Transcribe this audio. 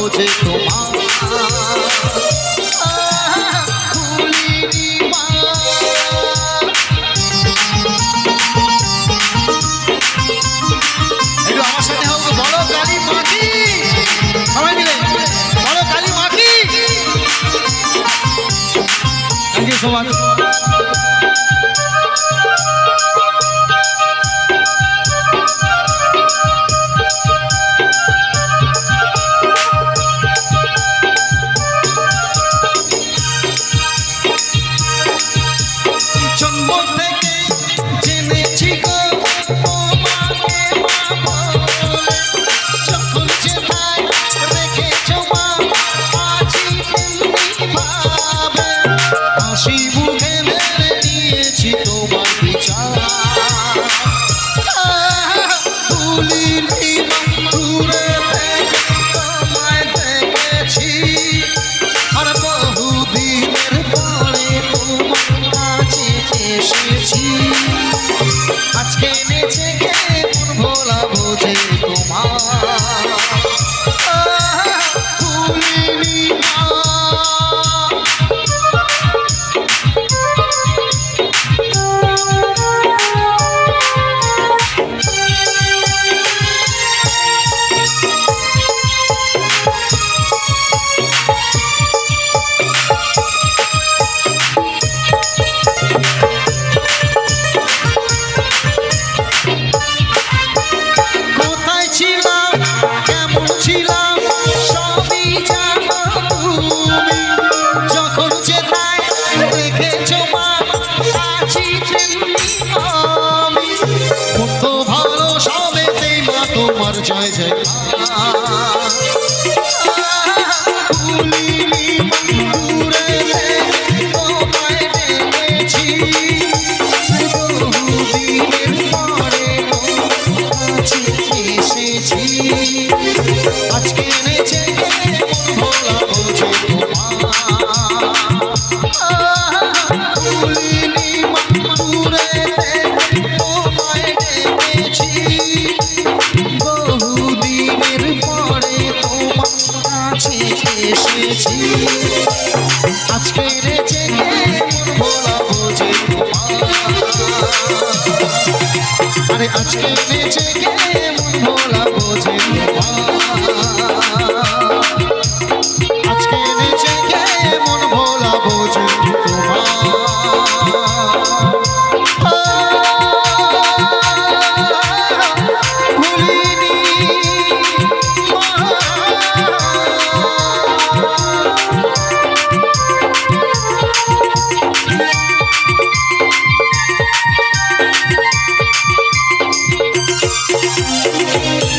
বোঝে তোমার। আমার সাথে হোক বড় কালী মাটি। সবাই মিলে বড় কালী মাটি। থ্যাংক ইউ সো মাচ জন্ম এসেছি। আজকে নেচে কে ভোলা বোঝে। জয় জয় ভুলিনি দূরে কাছে এসেছি। আজকে রেখে ভোলা বোঝে আরে আজকে রেখে ভোলা বোঝে আজকে রেখে মন ভোলা বোঝে